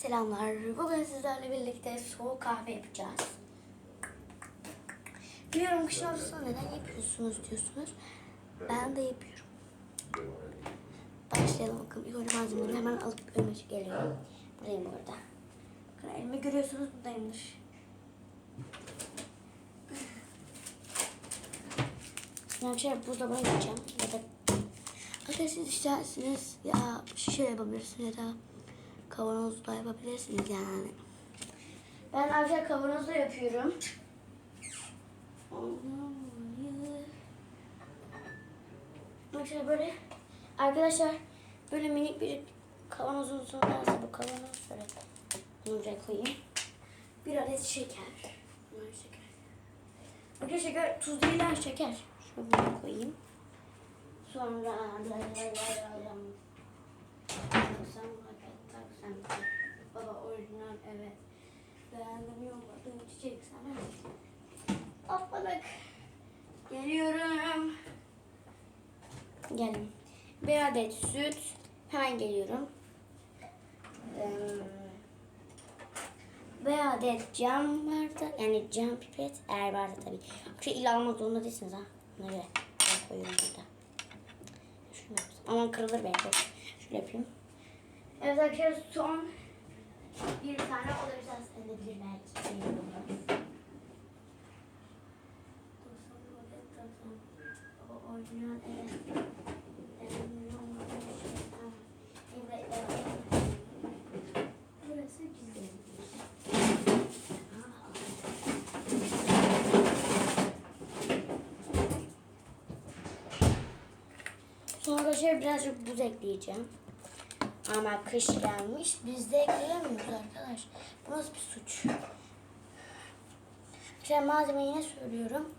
Selamlar. Bugün sizlerle birlikte soğuk kahve yapacağız. Biliyorum kışın ortasında neden yapıyorsunuz diyorsunuz. Ben de yapıyorum. Başlayalım bakalım. İlk önce malzemeleri hemen alıp önüme geliyorum. Buradayım bu arada. Bakın elimi görüyorsunuz buradayımdır. Şimdi arkadaşlar burada yapacağım. Ya da Arkadaşlar siz isterseniz ya şişe yapabilirsiniz ya da kavanozda yapabilirsiniz yani. Ben arkadaşlar kavanozda yapıyorum. Arkadaşlar böyle arkadaşlar böyle minik bir kavanozun sonunda bu kavanoz şöyle bunu buraya koyayım. Bir adet şeker. Bunlar şeker. Şeker tuz değil lan şeker. Şöyle koyayım. Sonra lay taksam. Baba orijinal evet. Beğendim yolladım çiçek sana. Hopladık. Geliyorum. Geldim. Bir adet süt. Hemen geliyorum. Ee, bir adet cam vardı. Yani cam pipet eğer vardı tabii. Şu illa almak zorunda değilsiniz ha. Bunları ben koyuyorum burada. Şunu yapsam. Aman kırılır belki. Şöyle yapayım. Evet arkadaşlar son bir tane o da biraz edebilir belki. Orijinal. Sonra şöyle birazcık buz ekleyeceğim. Ama kış gelmiş. Biz de ekleyemiyoruz arkadaş. Bu nasıl bir suç? Şimdi malzemeyi yine söylüyorum.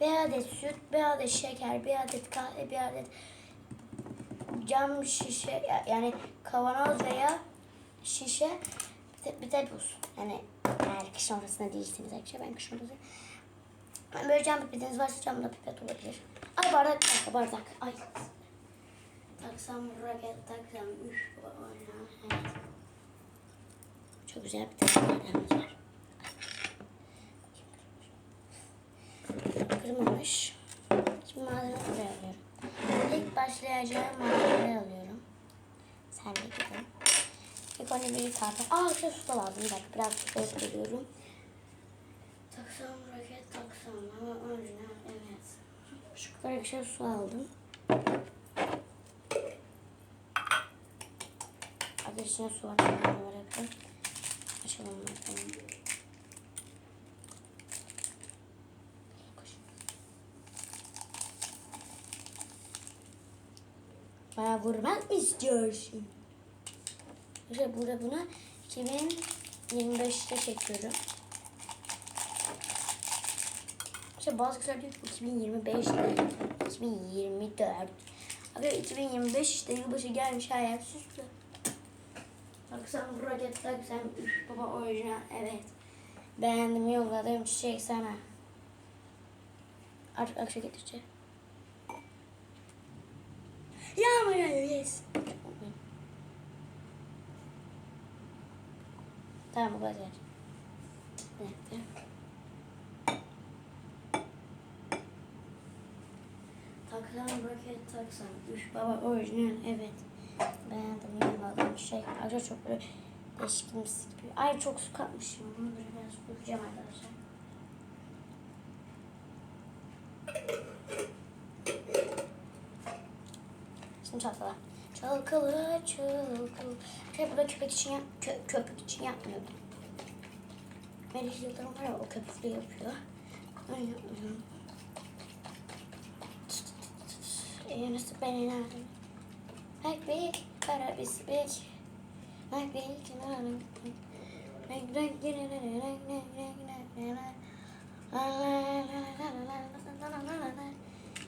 Bir adet süt, bir adet şeker, bir adet kahve, bir adet cam şişe yani kavanoz veya şişe bir de, bir de buz. Yani eğer kış ortasında değilseniz arkadaşlar ben kış ortasında böyle cam pipetiniz varsa camda pipet olabilir. Ay bardak, bardak. Ay. Taksam raket, taksam üf. oyna, Evet. Çok güzel bir tane bardağımız var. Kırmamış. Şimdi malzeme alıyorum. İlk başlayacağım malzemeleri alıyorum. Sen de gidin. İlk önce bir tahta. Aa işte su da lazım. Bir dakika biraz su koyup geliyorum. Taksam raket taksam ama orijinal evet. Şu kadar şey su aldım. Hadi içine su var. Şöyle bırakın. Açalım bakalım. Bana vurmak istiyorsun? İşte burada bunu 2025'te çekiyorum. İşte bazı kişiler diyor ki 2025 değil, 2024. Abi 2025 işte yılbaşı gelmiş yer süslü. Baksam roket taksam üf baba orijinal evet. Beğendim yolladım çiçek sana. Artık akşam getireceğim. Yağmur yağıyor yes. Tamam bu kadar. Dakika. Taksam roket taksam. Üf baba orijinal evet. Beğendim yolladım şey. Ayrıca çok böyle değişik gibi. Ay çok su katmışım. Bunu böyle biraz dökeceğim arkadaşlar. Şimdi çalkala. Çalkala çalkala. Şey burada köpek için yap, kö, köpük için yapmıyordum. Melih Yıldırım var ya o köpükle yapıyor. Ben yapmıyorum. Ee, nasıl ben inerdim? Ekmek, kara bispek. Bak bir kenara Renk renk renk renk renk renk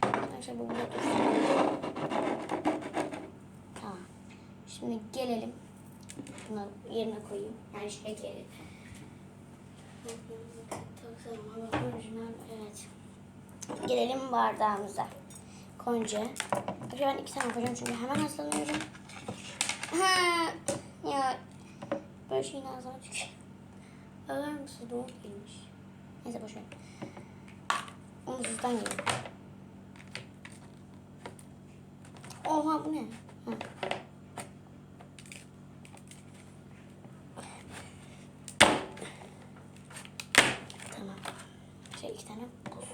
Arkadaşlar bu burada Tamam. Şimdi gelelim. Bunu yerine koyayım. Yani şuraya gelelim. Evet. Gelelim bardağımıza. Konca. Acaba ben iki tane koyacağım çünkü hemen hastalanıyorum. Ha, ya her şeyin ağzına tükür. Bakar mısın? Doğru değilmiş. Neyse boş ver. Onu sizden yiyin. Oha bu ne? Ha. Tamam. Şey iki tane buz.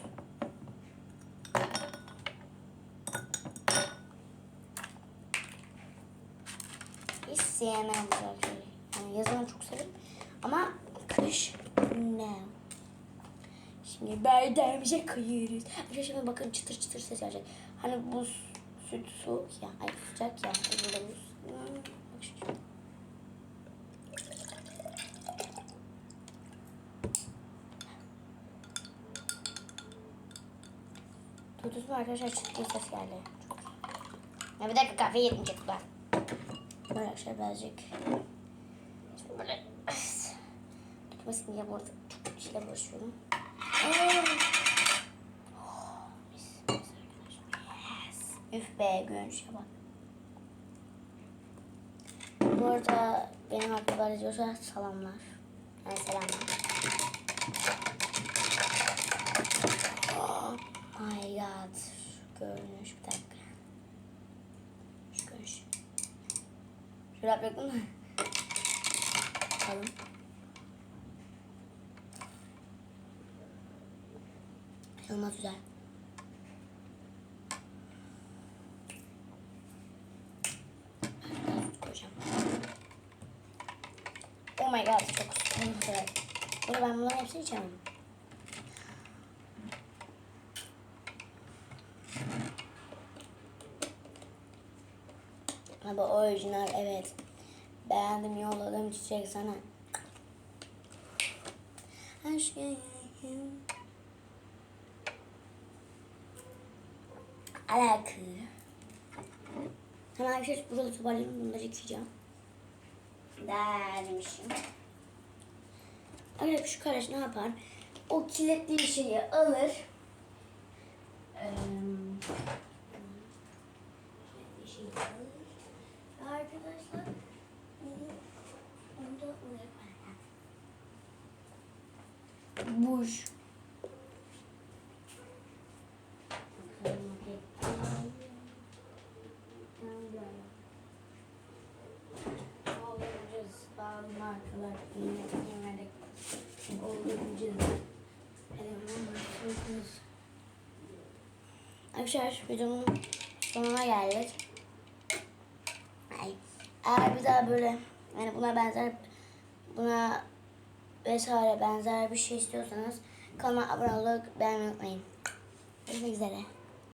Hiç sevmem şeyleri. Yani yazını çok severim. Ama kış ne? Şimdi bardağımıza koyuyoruz. Arkadaşlar şimdi bakın çıtır çıtır ses gelecek. Hani buz, süt, su ya. Ay sıcak ya. Burada buz. Bak şu. Duydunuz mu arkadaşlar çıt diye ses geldi. Ya bir dakika kahve da. Böyle arkadaşlar birazcık. Şimdi böyle tutmasın diye bu arada çok işle uğraşıyorum. Üf be görünüşe bak. Bu arada benim akrabalar izliyorsa salamlar. Yani selamlar. Oh my god. Görünüş bir dakika. Şu görünüş. Yapacak mı? Bakalım. İnanılmaz güzel. Oh my god çok güzel. Bunu ben bunların hepsini içemem. Ama orijinal evet. Beğendim yolladım çiçek sana. Aşkım. Alakı. Hemen bir şey burada toparlayayım. Bunları yıkayacağım. Dermişim. Evet şu kardeş ne yapar? O kilitli bir şeyi alır. Eee, kilitli şeyi alır. Ve Arkadaşlar bunu onu da oraya koyar. Buş. Markalar yemedik. Arkadaşlar videomun sonuna geldik. Eğer bir daha böyle yani buna benzer buna vesaire benzer bir şey istiyorsanız kanalıma abone olup beğenmeyi unutmayın. Görüşmek üzere.